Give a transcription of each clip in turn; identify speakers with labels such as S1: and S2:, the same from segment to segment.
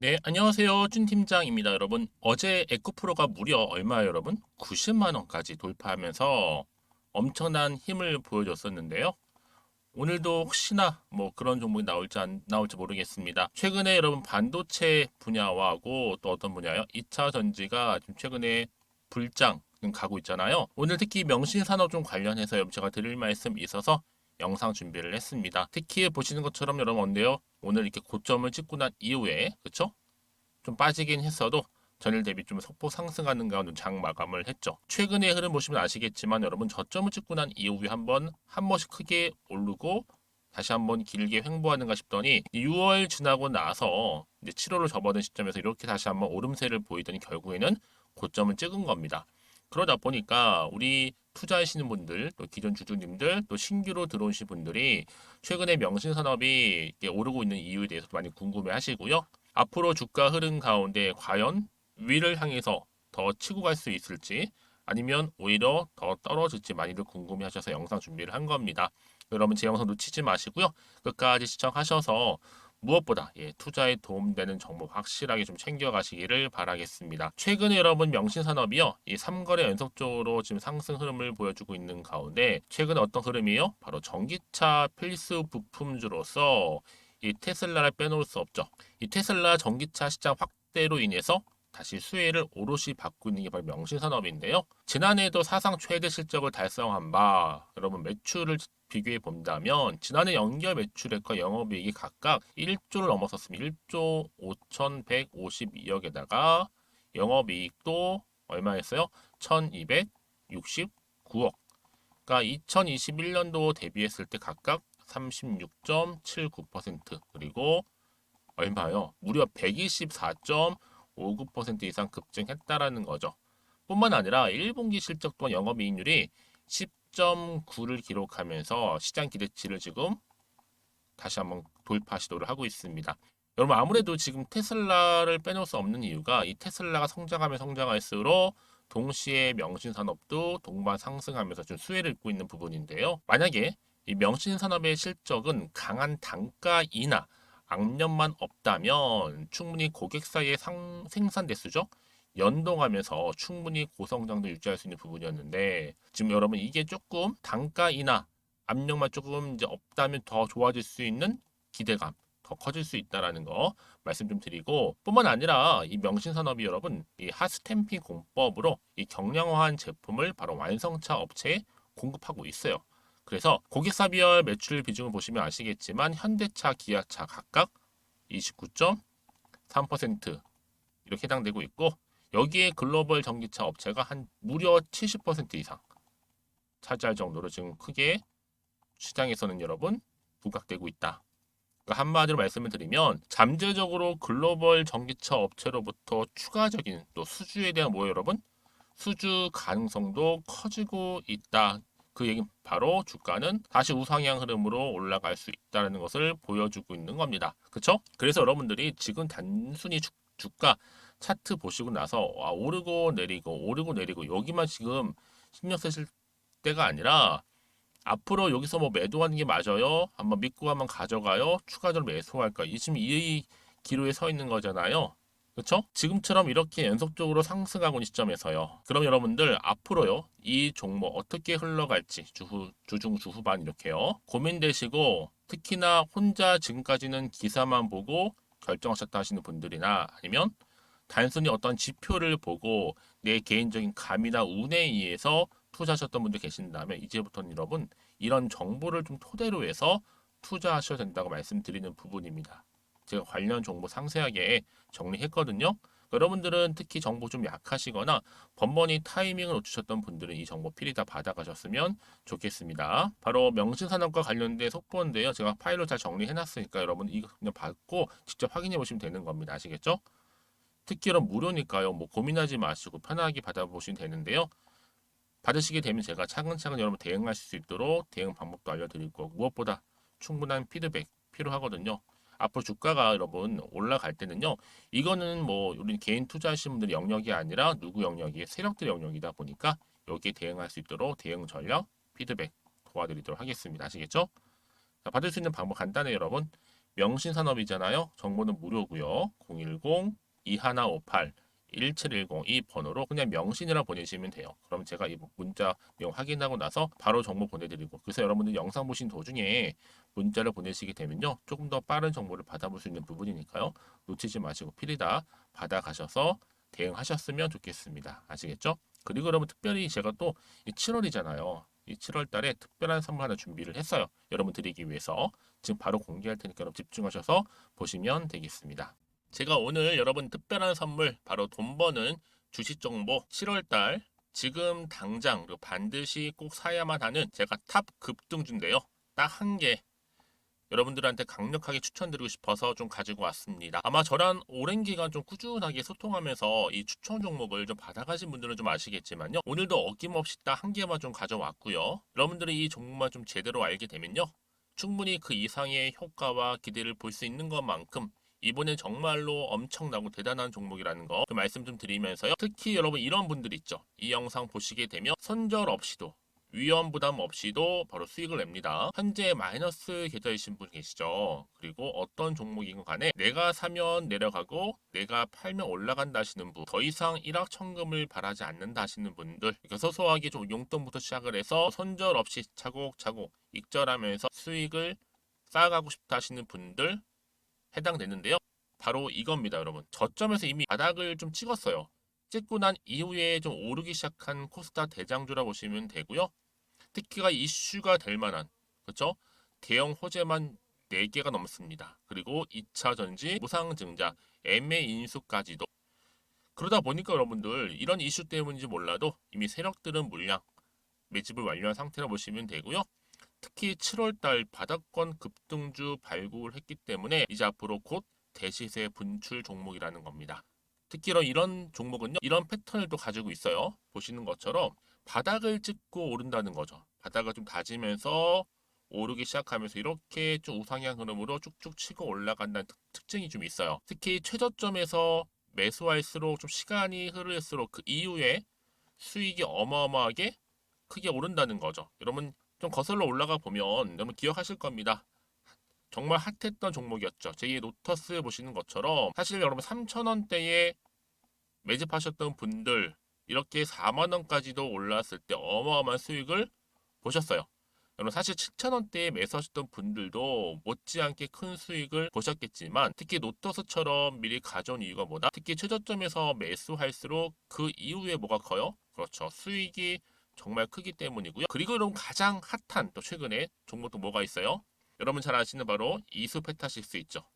S1: 네, 안녕하세요. 준 팀장입니다, 여러분. 어제 에코프로가 무려 얼마예요, 여러분? 90만 원까지 돌파하면서 엄청난 힘을 보여줬었는데요. 오늘도 혹시나 뭐 그런 종목이 나올지 안 나올지 모르겠습니다. 최근에 여러분 반도체 분야하고 또 어떤 분야요? 2차 전지가 지금 최근에 불장 가고 있잖아요. 오늘 특히 명신산업 좀 관련해서 여러분 제가 드릴 말씀 있어서 영상 준비를 했습니다. 특히 보시는 것처럼 여러분 언데요. 오늘 이렇게 고점을 찍고 난 이후에 그쵸? 좀 빠지긴 했어도 전일 대비 좀 속보 상승하는 가운데 장 마감을 했죠. 최근의 흐름 보시면 아시겠지만 여러분 저점을 찍고 난 이후에 한번 한 번씩 크게 오르고 다시 한번 길게 횡보하는가 싶더니 6월 지나고 나서 이제 7월을 접어든 시점에서 이렇게 다시 한번 오름세를 보이더니 결국에는 고점을 찍은 겁니다. 그러다 보니까 우리 투자하시는 분들, 또 기존 주주님들, 또 신규로 들어오신 분들이 최근에 명신 산업이 오르고 있는 이유에 대해서 많이 궁금해 하시고요. 앞으로 주가 흐름 가운데 과연 위를 향해서 더 치고 갈 수 있을지 아니면 오히려 더 떨어질지 많이들 궁금해 하셔서 영상 준비를 한 겁니다. 여러분 제 영상 놓치지 마시고요. 끝까지 시청하셔서 무엇보다 예, 투자에 도움되는 정보 확실하게 좀 챙겨가시기를 바라겠습니다. 최근에 여러분 명신산업이요, 이 3거래 연속적으로 지금 상승 흐름을 보여주고 있는 가운데 최근에 어떤 흐름이요? 바로 전기차 필수 부품주로서 이 테슬라를 빼놓을 수 없죠. 이 테슬라 전기차 시장 확대로 인해서 다시 수혜를 오롯이 있는 게 바로 명신산업인데요. 지난해에도 사상 최대 실적을 달성한 바 여러분 매출을 비교해 본다면 지난해 연결 매출액과 영업이익이 각각 1조를 넘어섰습니다. 1조 5,152억에다가 영업이익도 얼마였어요? 1,269억. 그러니까 2021년도 대비했을 때 각각 36.79% 그리고 얼마요? 무려 124.59% 이상 급증했다라는 거죠. 뿐만 아니라 1분기 실적 또한 영업이익률이 10.9를 기록하면서 시장 기대치를 지금 다시 한번 돌파 시도를 하고 있습니다. 여러분 아무래도 지금 테슬라를 빼놓을 수 없는 이유가 이 테슬라가 성장하면 성장할수록 동시에 명신 산업도 동반 상승하면서 좀 수혜를 입고 있는 부분인데요. 만약에 이 명신 산업의 실적은 강한 단가 인하, 악년만 없다면 충분히 고객 사이의 상, 생산 대수죠. 연동하면서 충분히 고성장도 유지할 수 있는 부분이었는데 지금 여러분 이게 조금 단가 인하, 압력만 조금 이제 없다면 더 좋아질 수 있는 기대감 더 커질 수 있다라는 거 말씀 좀 드리고 뿐만 아니라 이 명신 산업이 여러분 이 하스탬핑 공법으로 이 경량화한 제품을 바로 완성차 업체에 공급하고 있어요. 그래서 고객사비열 매출 비중을 보시면 아시겠지만 현대차, 기아차 각각 29.3% 이렇게 해당되고 있고 여기에 글로벌 전기차 업체가 한 무려 70% 이상 차지할 정도로 지금 크게 시장에서는 여러분 부각되고 있다. 그러니까 한마디로 말씀을 드리면 잠재적으로 글로벌 전기차 업체로부터 추가적인 또 수주에 대한 뭐예요 여러분? 수주 가능성도 커지고 있다. 그 얘기는 바로 주가는 다시 우상향 흐름으로 올라갈 수 있다는 것을 보여주고 있는 겁니다. 그렇죠? 그래서 여러분들이 지금 단순히 주, 주가 차트 보시고 나서 와, 오르고 내리고 오르고 내리고 여기만 지금 신경 쓰실 때가 아니라 앞으로 여기서 뭐 매도하는 게 맞아요? 한번 믿고 한번 가져가요? 추가적으로 매수할까? 이 지금 이 기로에 서 있는 거잖아요. 그렇죠? 지금처럼 이렇게 연속적으로 상승하고 있는 시점에서요. 그럼 여러분들 앞으로요. 이 종목 어떻게 흘러갈지 주후, 주중 주후반 이렇게요. 고민되시고 특히나 혼자 지금까지는 기사만 보고 결정하셨다 하시는 분들이나 아니면 단순히 어떤 지표를 보고 내 개인적인 감이나 운에 의해서 투자하셨던 분들 계신다면 이제부터는 여러분 이런 정보를 좀 토대로 해서 투자하셔야 된다고 말씀드리는 부분입니다. 제가 관련 정보 상세하게 정리했거든요. 여러분들은 특히 정보 좀 약하시거나 번번이 타이밍을 놓치셨던 분들은 이 정보 필히 다 받아가셨으면 좋겠습니다. 바로 명신산업과 관련된 속보인데요. 제가 파일로 잘 정리해놨으니까 여러분 이거 그냥 받고 직접 확인해 보시면 되는 겁니다. 아시겠죠? 특히 여러분 무료니까요. 뭐 고민하지 마시고 편하게 받아보시면 되는데요. 받으시게 되면 제가 차근차근 여러분 대응하실 수 있도록 대응 방법도 알려드릴 거고 무엇보다 충분한 피드백 필요하거든요. 앞으로 주가가 여러분 올라갈 때는요. 이거는 뭐 우리 개인 투자하시는 분들 영역이 아니라 누구 영역이 세력들 영역이다 보니까 여기에 대응할 수 있도록 대응 전략 피드백 도와드리도록 하겠습니다. 아시겠죠? 자, 받을 수 있는 방법 간단해요, 여러분. 명신 산업이잖아요. 정보는 무료고요. 010 2158 1710 이 번호로 그냥 명신이라 보내시면 돼요. 그럼 제가 이 문자 내용 확인하고 나서 바로 정보 보내드리고 그래서 여러분들 영상 보신 도중에 문자를 보내시게 되면요 조금 더 빠른 정보를 받아볼 수 있는 부분이니까요 놓치지 마시고 필히다 받아가셔서 대응하셨으면 좋겠습니다. 아시겠죠? 그리고 여러분 특별히 제가 또 7월이잖아요. 이 7월 달에 특별한 선물 하나 준비를 했어요. 여러분 드리기 위해서 지금 바로 공개할 테니까 여러분 집중하셔서 보시면 되겠습니다. 제가 오늘 여러분 특별한 선물 바로 돈 버는 주식 정보 7월 달 지금 당장 그리고 반드시 꼭 사야만 하는 제가 탑 급등주인데요. 딱 한 개 여러분들한테 강력하게 추천드리고 싶어서 좀 가지고 왔습니다. 아마 저랑 오랜 기간 좀 꾸준하게 소통하면서 이 추천 종목을 좀 받아가신 분들은 좀 아시겠지만요. 오늘도 어김없이 딱 한 개만 좀 가져왔고요. 여러분들이 이 종목만 좀 제대로 알게 되면요. 충분히 그 이상의 효과와 기대를 볼 수 있는 것만큼 이번엔 정말로 엄청나고 대단한 종목이라는 거 그 말씀 좀 드리면서요. 특히 여러분 이런 분들 있죠. 이 영상 보시게 되면 손절 없이도 위험 부담 없이도 바로 수익을 냅니다. 현재 마이너스 계좌이신 분 계시죠. 그리고 어떤 종목이건 간에 내가 사면 내려가고 내가 팔면 올라간다 하시는 분, 더 이상 일확천금을 바라지 않는다 하시는 분들, 소소하게 좀 용돈부터 시작을 해서 손절 없이 차곡차곡 익절하면서 수익을 쌓아가고 싶다 하시는 분들 해당되는데요. 바로 이겁니다, 여러분. 저점에서 이미 바닥을 좀 찍었어요. 찍고 난 이후에 좀 오르기 시작한 코스타 대장주라 보시면 되고요. 특히가 이슈가 될 만한 그렇죠? 대형 호재만 4개가 넘습니다. 그리고 2차 전지, 무상증자, 애매 인수까지도 그러다 보니까 여러분들 이런 이슈 때문인지 몰라도 이미 세력들은 물량 매집을 완료한 상태라 보시면 되고요. 특히 7월달 바닥권 급등주 발굴을 했기 때문에 이제 앞으로 곧 대시세 분출 종목이라는 겁니다. 특히 이런- 종목은요, 이런 패턴을 또 가지고 있어요. 보시는 것처럼 바닥을 찍고 오른다는 거죠. 바닥을 좀 다지면서 오르기 시작하면서 이렇게 좀 우상향 흐름으로 쭉쭉 치고 올라간다는 특, 특징이 좀 있어요. 특히 최저점에서 매수할수록 좀 시간이 흐를수록 그 이후에 수익이 어마어마하게 크게 오른다는 거죠. 여러분 좀 거슬러 올라가 보면 여러분 기억하실 겁니다. 정말 핫했던 종목이었죠. 제2 로터스 보시는 것처럼 사실 여러분 3,000원대에 매집하셨던 분들 이렇게 4만 원까지도 올랐을 때 어마어마한 수익을 보셨어요. 여러분 사실 7,000원대에 매수하셨던 분들도 못지않게 큰 수익을 보셨겠지만 특히 노터스처럼 미리 가져온 이유가 뭐다? 특히 최저점에서 매수할수록 그 이후에 뭐가 커요? 그렇죠. 수익이 정말 크기 때문이고요. 그리고 여러분 가장 핫한 또 최근에 종목도 뭐가 있어요? 여러분 잘 아시는 바로 이수페타시스 있죠.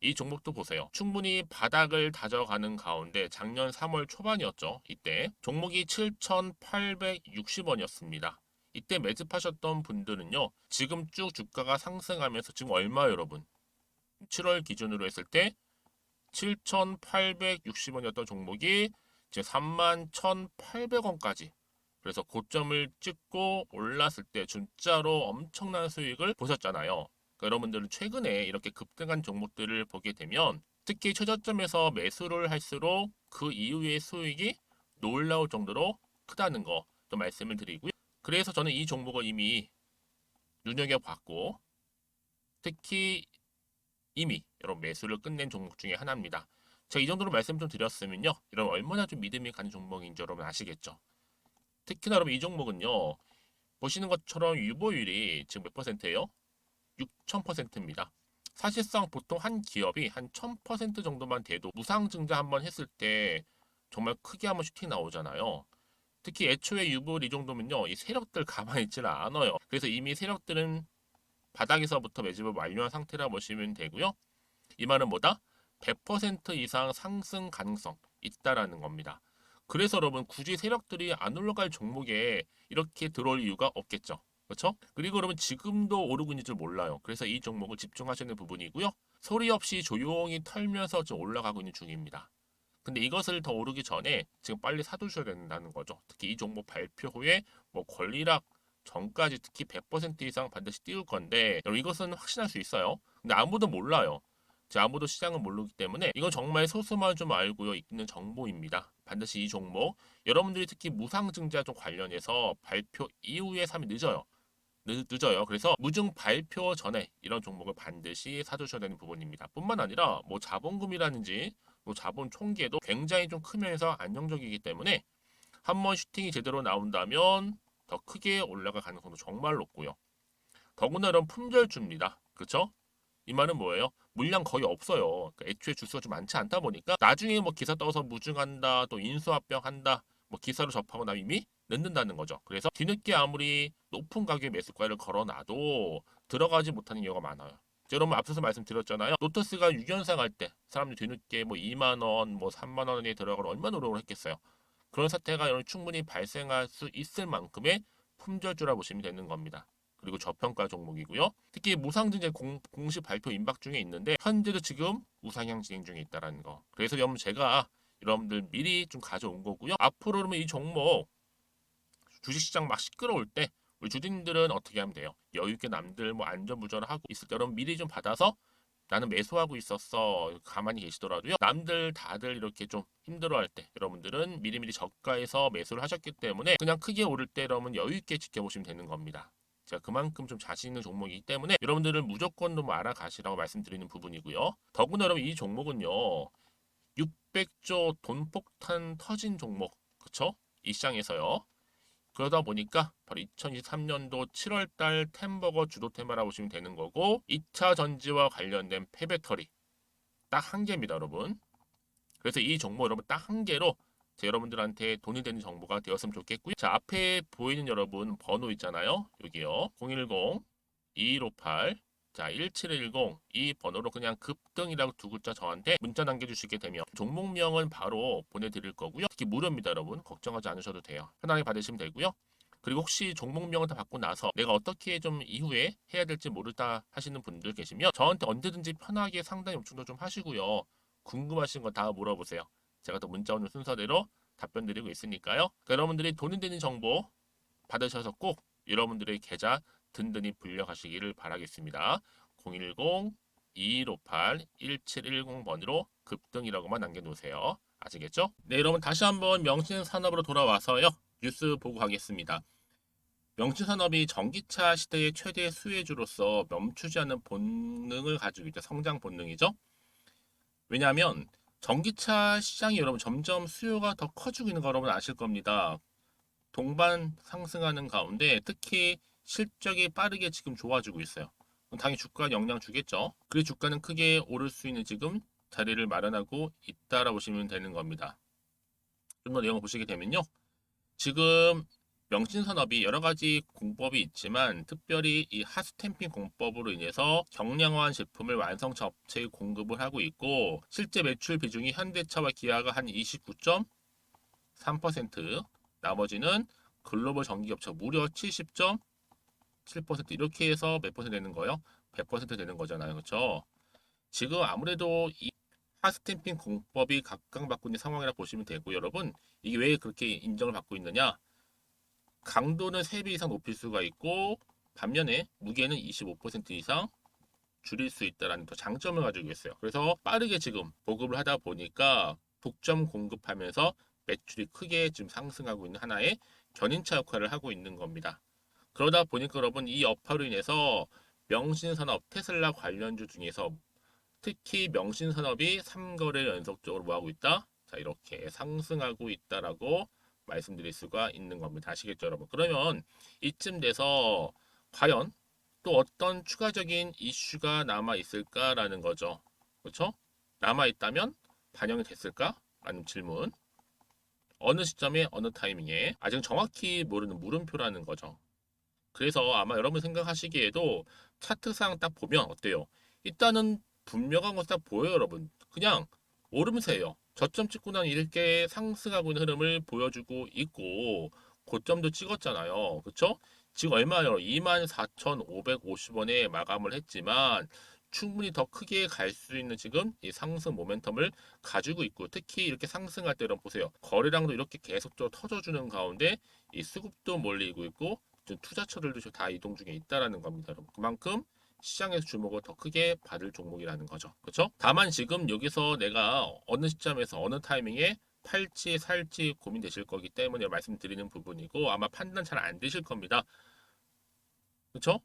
S1: 이 종목도 보세요. 충분히 바닥을 다져가는 가운데 작년 3월 초반이었죠. 이때 종목이 7,860원이었습니다. 이때 매집하셨던 분들은요. 지금 쭉 주가가 상승하면서 지금 얼마 여러분? 7월 기준으로 했을 때 7,860원이었던 종목이 지금 31,800원까지 그래서 고점을 찍고 올랐을 때 진짜로 엄청난 수익을 보셨잖아요. 그러니까 여러분들은 최근에 이렇게 급등한 종목들을 보게 되면 특히 최저점에서 매수를 할수록 그 이후의 수익이 놀라울 정도로 크다는 거 좀 말씀을 드리고요. 그래서 저는 이 종목을 이미 눈여겨봤고 특히 이미 여러분 매수를 끝낸 종목 중에 하나입니다. 제가 이 정도로 말씀 좀 드렸으면요. 이런 얼마나 좀 믿음이 가는 종목인지 여러분 아시겠죠? 특히나 여러분 이 종목은요. 보시는 것처럼 유보율이 지금 몇 퍼센트예요? 6,000%입니다. 사실상 보통 한 기업이 한 1000% 정도만 돼도 무상 증자 한번 했을 때 정말 크게 한번 슈팅 나오잖아요. 특히 애초에 유보율 이 정도면요. 이 세력들 가만히 있지는 않아요. 그래서 이미 세력들은 바닥에서부터 매집을 완료한 상태라 보시면 되고요. 이 말은 뭐다? 100% 이상 상승 가능성 있다라는 겁니다. 그래서 여러분 굳이 세력들이 안 올라갈 종목에 이렇게 들어올 이유가 없겠죠. 그렇죠? 그리고 여러분 지금도 오르고 있는 줄 몰라요. 그래서 이 종목을 집중하시는 부분이고요. 소리 없이 조용히 털면서 좀 올라가고 있는 중입니다. 근데 이것을 더 오르기 전에 지금 빨리 사두셔야 된다는 거죠. 특히 이 종목 발표 후에 뭐 권리락 전까지 특히 100% 이상 반드시 띄울 건데 여러분 이것은 확신할 수 있어요. 근데 아무도 몰라요. 아무도 시장을 모르기 때문에 이건 정말 소수만 좀 알고요 있는 정보입니다. 반드시 이 종목 여러분들이 특히 무상증자 좀 관련해서 발표 이후에 사면 늦어요. 늦, 늦어요. 그래서 무증 발표 전에 이런 종목을 반드시 사두셔야 되는 부분입니다. 뿐만 아니라 뭐 자본금이라든지 뭐 자본 총계도 굉장히 좀 크면서 안정적이기 때문에 한번 슈팅이 제대로 나온다면 더 크게 올라갈 가능성도 정말 높고요. 더구나 이런 품절주입니다. 그렇죠? 이 말은 뭐예요? 물량 거의 없어요. 그러니까 애초에 주수가 좀 많지 않다 보니까 나중에 뭐 기사 떠서 무증한다, 또 인수합병한다, 뭐 기사로 접하고 나면 이미 늦는다는 거죠. 그래서 뒤늦게 아무리 높은 가격의 매수가를 걸어놔도 들어가지 못하는 경우가 많아요. 여러분 앞서서 말씀드렸잖아요. 노트스가 6연상 할 때 사람들이 뒤늦게 뭐 2만 원, 뭐 3만 원에 들어가러 얼마나 노력을 했겠어요. 그런 사태가 여러분 충분히 발생할 수 있을 만큼의 품절주라 보시면 되는 겁니다. 그리고 저평가 종목이고요. 특히 무상증자 공, 공식 발표 임박 중에 있는데 현재도 지금 우상향 진행 중에 있다라는 거. 그래서 여러분 제가 여러분들 미리 좀 가져온 거고요. 앞으로 그러면 이 종목 주식시장 막 시끄러울 때 우리 주주님들은 어떻게 하면 돼요? 여유 있게 남들 뭐 안전부전을 하고 있을 때 여러분 미리 좀 받아서 나는 매수하고 있었어 가만히 계시더라도요 남들 다들 이렇게 좀 힘들어할 때 여러분들은 미리미리 저가에서 매수를 하셨기 때문에 그냥 크게 오를 때 여러분 여유 있게 지켜보시면 되는 겁니다. 제가 그만큼 좀 자신 있는 종목이기 때문에 여러분들은 무조건 좀 알아가시라고 말씀드리는 부분이고요. 더구나 여러분 이 종목은요 600조 돈폭탄 터진 종목 그쵸? 이 시장에서요. 그러다 보니까 바로 2023년도 7월달 템버거 주도 테마라고 보시면 되는 거고 2차 전지와 관련된 폐배터리 딱 한 개입니다 여러분 그래서 이 정보 여러분 딱 한 개로 제 여러분들한테 돈이 되는 정보가 되었으면 좋겠고요 자 앞에 보이는 여러분 번호 있잖아요 여기요 010 2158 자, 1710 이 번호로 그냥 급등이라고 두 글자 저한테 문자 남겨주시게 되면 종목명은 바로 보내드릴 거고요. 특히 무료입니다, 여러분. 걱정하지 않으셔도 돼요. 편하게 받으시면 되고요. 그리고 혹시 종목명을 다 받고 나서 내가 어떻게 좀 이후에 해야 될지 모르다 하시는 분들 계시면 저한테 언제든지 편하게 상담 요청도 좀 하시고요. 궁금하신 거 다 물어보세요. 제가 또 문자 오는 순서대로 답변 드리고 있으니까요. 그러니까 여러분들이 돈이 되는 정보 받으셔서 꼭 여러분들의 계좌 든든히 불려가시기를 바라겠습니다. 010-2158-1710번으로 급등이라고만 남겨놓으세요. 아시겠죠? 네, 여러분 다시 한번 명신산업으로 돌아와서요. 뉴스 보고 가겠습니다. 명신산업이 전기차 시대의 최대 수혜주로서 멈추지 않는 본능을 가지고 있죠. 성장 본능이죠. 왜냐하면 전기차 시장이 여러분 점점 수요가 더 커지고 있는 거 여러분 아실 겁니다. 동반 상승하는 가운데 특히 실적이 빠르게 지금 좋아지고 있어요. 당연히 주가 영향 주겠죠. 그래서 주가는 크게 오를 수 있는 지금 자리를 마련하고 있다라고 보시면 되는 겁니다. 좀 더 내용을 보시게 되면요. 지금 명신산업이 여러 가지 공법이 있지만 특별히 이 하스탬핑 공법으로 인해서 경량화한 제품을 완성차 업체에 공급을 하고 있고 실제 매출 비중이 현대차와 기아가 한 29.3% 나머지는 글로벌 전기업체 무려 70. 7% 이렇게 해서 몇 퍼센트 되는 거예요? 100% 되는 거잖아요. 그렇죠? 지금 아무래도 이 하스탬핑 공법이 각광받고 있는 상황이라 보시면 되고 여러분 이게 왜 그렇게 인정을 받고 있느냐? 강도는 3배 이상 높일 수가 있고 반면에 무게는 25% 이상 줄일 수 있다라는 또 장점을 가지고 있어요. 그래서 빠르게 지금 보급을 하다 보니까 독점 공급하면서 매출이 크게 지금 상승하고 있는 하나의 견인차 역할을 하고 있는 겁니다. 그러다 보니까 여러분 이 여파로 인해서 명신산업 테슬라 관련주 중에서 특히 명신산업이 3거래 연속적으로 뭐하고 있다? 자 이렇게 상승하고 있다라고 말씀드릴 수가 있는 겁니다. 아시겠죠 여러분? 그러면 이쯤 돼서 과연 또 어떤 추가적인 이슈가 남아 있을까라는 거죠. 그렇죠? 남아 있다면 반영이 됐을까? 라는 질문. 어느 시점에 어느 타이밍에 아직 정확히 모르는 물음표라는 거죠. 그래서 아마 여러분 생각하시기에도 차트상 딱 보면 어때요? 일단은 분명한 것이 딱 보여요, 여러분. 그냥 오름세예요. 저점 찍고 난 이렇게 상승하고 있는 흐름을 보여주고 있고 고점도 찍었잖아요. 그쵸? 지금 얼마요? 24,550원에 마감을 했지만 충분히 더 크게 갈 수 있는 지금 이 상승 모멘텀을 가지고 있고 특히 이렇게 상승할 때 여러분 보세요. 거래량도 이렇게 계속적으로 터져주는 가운데 이 수급도 몰리고 있고 투자처들도 다 이동 중에 있다라는 겁니다. 그만큼 시장에서 주목을 더 크게 받을 종목이라는 거죠. 그렇죠? 다만 지금 여기서 내가 어느 시점에서 어느 타이밍에 팔지 살지 고민되실 거기 때문에 말씀드리는 부분이고 아마 판단 잘 안 되실 겁니다. 그렇죠?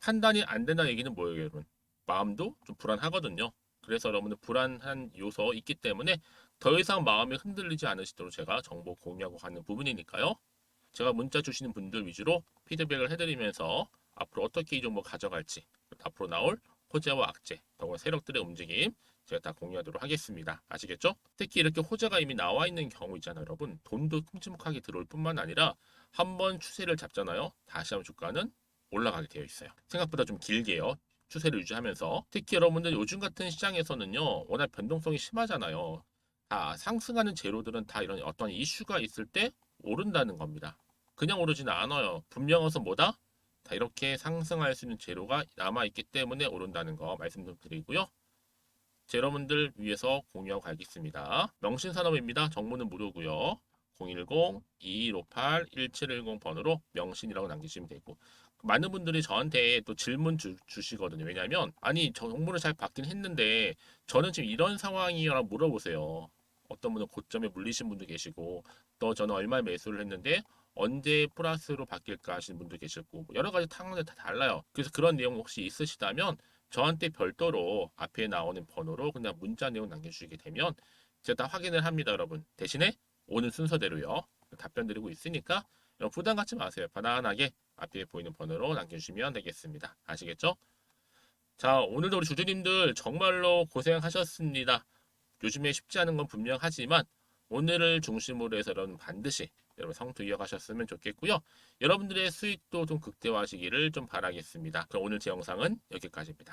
S1: 판단이 안 된다는 얘기는 뭐예요, 여러분? 마음도 좀 불안하거든요. 그래서 여러분들 불안한 요소 있기 때문에 더 이상 마음이 흔들리지 않으시도록 제가 정보 공유하고 가는 부분이니까요. 제가 문자 주시는 분들 위주로 피드백을 해드리면서 앞으로 어떻게 이 정보 가져갈지 앞으로 나올 호재와 악재, 더구나 세력들의 움직임 제가 다 공유하도록 하겠습니다. 아시겠죠? 특히 이렇게 호재가 이미 나와 있는 경우 있잖아요, 여러분. 돈도 큼지막하게 들어올 뿐만 아니라 한 번 추세를 잡잖아요. 다시 한번 주가는 올라가게 되어 있어요. 생각보다 좀 길게요. 추세를 유지하면서 특히 여러분들 요즘 같은 시장에서는요 워낙 변동성이 심하잖아요. 다 상승하는 재료들은 다 이런 어떤 이슈가 있을 때 오른다는 겁니다. 그냥 오르지는 않아요. 분명해서 뭐다? 다 이렇게 상승할 수 있는 재료가 남아 있기 때문에 오른다는 거 말씀 좀 드리고요. 제 여러분들 위해서 공유하고 가겠습니다. 명신산업입니다. 정보는 무료고요. 010-2158-1710 번호로 명신이라고 남기시면 되고 많은 분들이 저한테 또 질문 주, 주시거든요. 왜냐하면 아니 저 정보를 잘 받긴 했는데 저는 지금 이런 상황이라고 물어보세요. 어떤 분은 고점에 물리신 분도 계시고 또 저는 얼마 매수를 했는데 언제 플러스로 바뀔까 하시는 분도 계시고 여러 가지 상황들 다 달라요. 그래서 그런 내용 혹시 있으시다면 저한테 별도로 앞에 나오는 번호로 그냥 문자 내용 남겨주시게 되면 제가 다 확인을 합니다, 여러분. 대신에 오는 순서대로요. 답변 드리고 있으니까 부담 갖지 마세요. 편안하게 앞에 보이는 번호로 남겨주시면 되겠습니다. 아시겠죠? 자, 오늘도 우리 주주님들 정말로 고생하셨습니다. 요즘에 쉽지 않은 건 분명하지만 오늘을 중심으로 해서 여러분 반드시 여러분 성투 이어가셨으면 좋겠고요. 여러분들의 수익도 좀 극대화하시기를 좀 바라겠습니다. 그럼 오늘 제 영상은 여기까지입니다.